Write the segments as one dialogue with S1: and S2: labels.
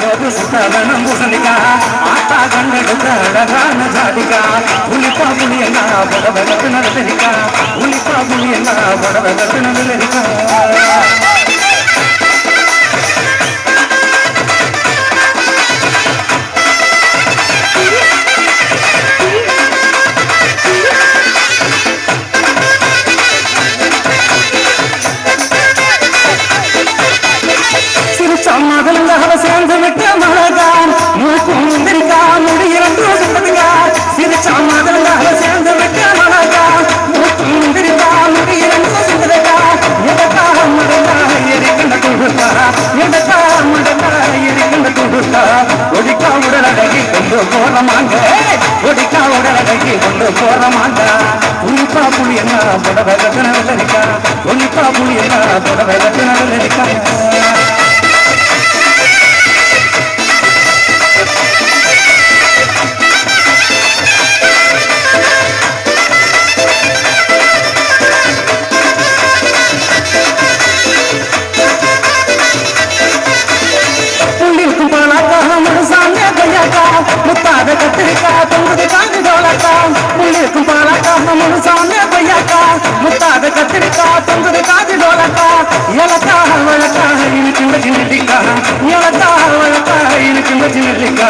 S1: போது சுத்தவனம் பூசணிக்கா ஆத்தா கண்டெடுத்த அழகான ஜாதிக்கா புளிப்பா புளியங்கா புடவ கட்டு நடத்திருக்கா புளிப்பா மகளுங்க சேர்ந்து விட்ட மழகா மூக்கும் முந்திரிக்கா முடி இரண்டு சுத்ததுங்க சிரிச்சா மகளுங்க சேர்ந்து விட்ட மழகா மூக்கும் முந்திரிக்கா முடி இரண்டு சுத்ததுங்க எதக்கா மடங்கா எரிக்கின்ற கொடுத்தா எதக்கா மடங்கா எரிக்கின்ற கொடுத்தா ஒடிக்கா உடலடகி கொண்டு போறமாங்க. ஒடிக்கா உடலடகி கொண்டு போறமாங்க. புளிப்பா புளி என்ன புடவை கட்டுன வெள்ளரிக்கா புளிப்பா புளி என்ன புடவை கட்டுன வெள்ளரிக்கா சின்னடிக்கா இலக்கா வழக்கா இருக்கின்ற சின்னடிக்கா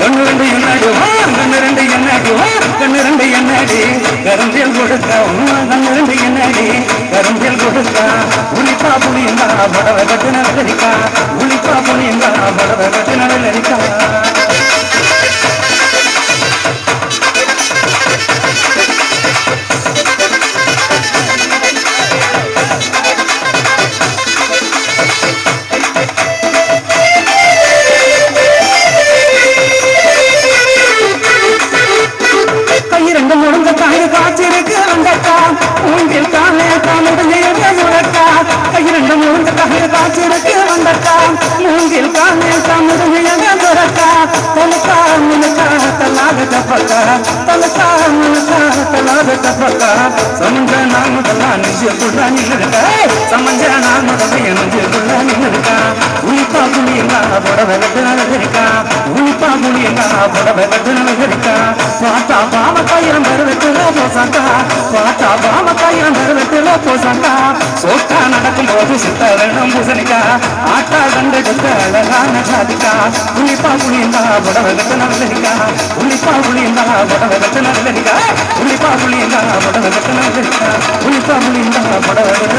S1: கண்ணு ரெண்டு என்னாடி வா கண்ணு ரெண்டு என்னாடி கண்ணு ரெண்டு கண்ணு ரெண்டு புளிப்பா முழுங்க காய்கு காய்ச்சிருக்கு அண்டக்கா மூங்கில் தானே காலுடைய முழக்கா இரண்டு மூன்று காய்கு காய்ச்சிருக்கு அண்டக்கா மூங்கில் தானே காலுடைய முழக்கா தலக்கா முழுக்கா தலாக தப்பக்கா தலக்கா முழுக்கா தலாக தப்பக்கா சமஞ்ச நாமதெல்லாம் நெஞ்சுக்குள்ள நின்னுருக்கா சமஞ்ச நாமதெல்லாம் நெஞ்சுக்குள்ள நின்னுருக்கா உயிப்பா புளியங்கா புடவை கட்டு நடந்திருக்கா உயிப்பா புளியங்கா புடவை கட்டு நடந்திருக்கா பாட்டா பருவத்துல போசாக்கா பாட்டா பாவக்காயிரம் பருவத்துல போசாக்கா சோட்டா நடக்கும் போது சித்த வேணும் பூசணிக்கா. ஆட்டா கண்டெடுத்த அழகான ஜாதிக்கா புளிப்பா புளியங்கா புடவை கட்டு நடந்திருக்கா புளிப்பா புளியங்கா புடவை கட்டு நடந்திருக்கா புளிப்பா புளியங்கா புடவை கட்டு புளிப்பா புடவை கட்டு